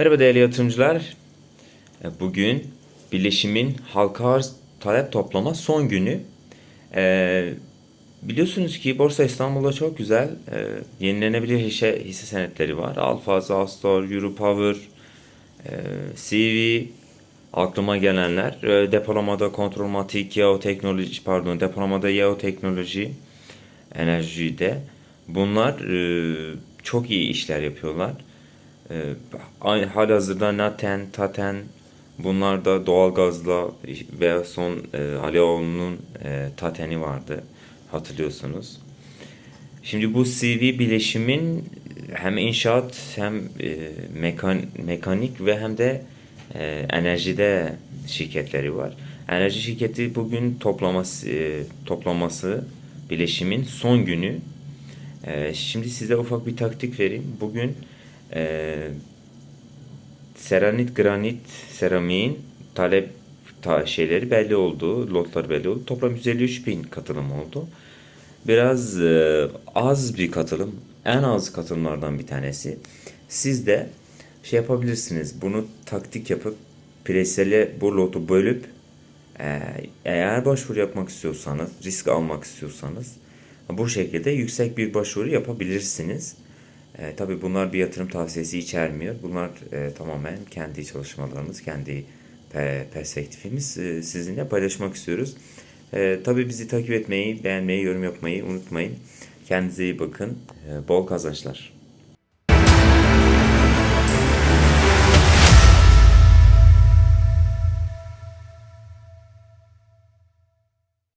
Merhaba değerli yatırımcılar. E, Bugün birleşimin halka arz talep toplama son günü. E, biliyorsunuz ki Borsa İstanbul'da çok güzel e, yenilenebilir hisse, hisse senetleri var. Alfa, Astor, Europower, e, CV, aklıma gelenler. E, depolamada kontrolmatik, Yao Teknoloji, pardon depolamada Yao Teknoloji, enerjide. Bunlar e, çok iyi işler yapıyorlar. Ee, halihazırda Naten, Taten bunlar da doğalgazla veya son e, Aleoğlu'nun e, Taten'i vardı hatırlıyorsunuz. Şimdi bu CV bileşimin hem inşaat hem e, mekan, mekanik ve hem de e, enerjide şirketleri var. Enerji şirketi bugün toplaması e, toplaması bileşimin son günü. E, şimdi size ufak bir taktik vereyim. Bugün e, seranit, granit, seramiğin talep ta şeyleri belli oldu. Lotlar belli oldu. Toplam 153 bin katılım oldu. Biraz e, az bir katılım. En az katılımlardan bir tanesi. Siz de şey yapabilirsiniz. Bunu taktik yapıp presele bu lotu bölüp e, eğer başvuru yapmak istiyorsanız, risk almak istiyorsanız bu şekilde yüksek bir başvuru yapabilirsiniz. E, tabii bunlar bir yatırım tavsiyesi içermiyor. Bunlar e, tamamen kendi çalışmalarımız, kendi pe- perspektifimiz e, sizinle paylaşmak istiyoruz. E, tabii bizi takip etmeyi, beğenmeyi, yorum yapmayı unutmayın. Kendinize iyi bakın. E, bol kazançlar.